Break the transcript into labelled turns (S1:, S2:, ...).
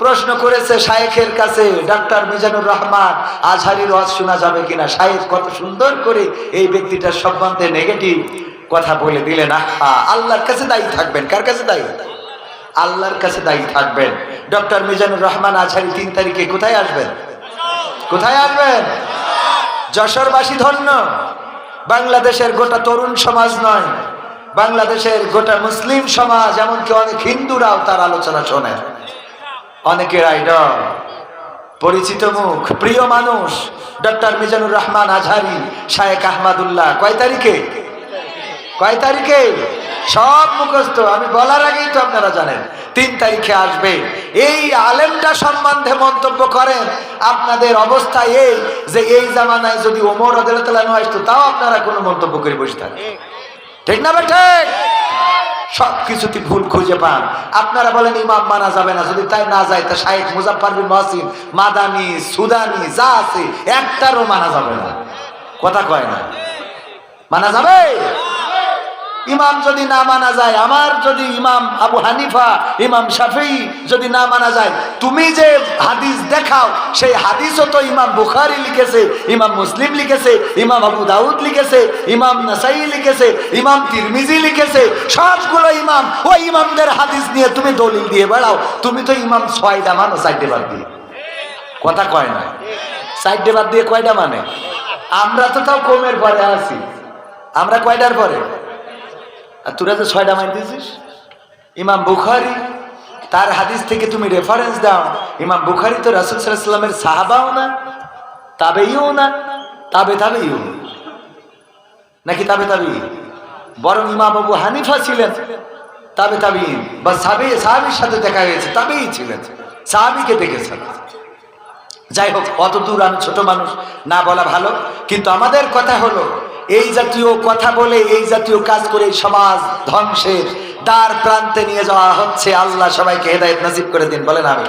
S1: প্রশ্ন করেছে শায়েখের কাছে, ডাক্তার মিজানুর রহমান, আজহারির ওয়াজ শোনা যাবে কিনা? শায়েখ কত সুন্দর করে এই ব্যক্তিটার সম্বন্ধে নেগেটিভ কথা বলে দিলেন। আহা, আল্লাহর কাছে দায়ী থাকবেন। কার কাছে দায়ী? আল্লাহর কাছে দায়ী থাকবেন। ডক্টর মিজানুর রহমান, আজহারি তিন তারিখে কোথায় আসবেন? কোথায় আসবেন? যশোরবাসী ধন্য। বাংলাদেশের গোটা তরুণ সমাজ নয়, বাংলাদেশের গোটা মুসলিম সমাজ, এমনকি অনেক হিন্দুরাও তার আলোচনা শোনে অনেকের আইডল পরিচিত মুখ, প্রিয় মানুষ ডক্টর মিজানুর রহমান আজহারি শায়েক আহমদুল্লাহ। কয় তারিখে? কয় তারিখে? সব মুখস্থ। আমি বলার আগেই তো আপনারা জানেন, তিন তারিখে আসবে। এই আলেমটা সম্বন্ধে মন্তব্য করেন, আপনাদের অবস্থা এই যে এই জামানায় যদি ওমর আদালতালা আসতো, তাও আপনারা কোনো মন্তব্য করে বসে থাকেন ঠিক না বেঠে সব কিছুতে ভুল খুঁজে পান। আপনারা বলেন, ইমাম মানা যাবে না। যদি তাই না যায়, তা শাহেখ মুজাফর বিন মহসিন, মাদানি, সুদানি, যা আছে, একটারও মানা যাবে না। কথা কয় না। মানা যাবে? ইমাম যদি না মানা যায়, আমার যদি ইমাম আবু হানিফা, ইমাম শাফি যদি না মানা যায়, তুমি যে হাদিস দেখাও, সেই হাদিসও তো ইমাম বুখারি লিখেছে, ইমাম মুসলিম লিখেছে, ইমাম আবু দাউদ লিখেছে, ইমাম নাসাই লিখেছে, ইমাম তিরমিজি লিখেছে, সবগুলো ইমাম, ওই ইমামদের হাদিস নিয়ে তুমি দলিল দিয়ে বেড়াও, তুমি তো ইমাম ছয়টা মানো, চারটে বাদ দিয়ে। কথা কয় না। চারটে বাদ দিয়ে কয়টা মানে? আমরা তো তাও কমের পরে আছি। আমরা কয়টার পরে? আর তোরা যে ছয়টা মাইন দিয়েছিস? ইমাম বুখারি, তার হাদিস থেকে তুমি রেফারেন্স দাও। ইমাম বুখারি তো রাসুল সাল্লামের সাহাবাও না, তাবেইও না, তাবে তাবেইও। নাকি তাবে তাবি বরং ইমাম আবু হানিফা ছিলেন, তাবে তাবিন বা সাবে, সাহাবির সাথে দেখা গেছে, তাবেই ছিলেন। সাহাবিকে দেখেছেন। যাই হোক, অত দূর আমি ছোট মানুষ, না বলা ভালো। কিন্তু আমাদের কথা হলো এই জাতীয় কথা বলে, এই জাতীয় কাজ করে সমাজ ধ্বংসের দ্বার প্রান্তে নিয়ে যাওয়া হচ্ছে। আল্লাহ সবাইকে হেদায়ত নাসিব করে দিন, বলেন আমি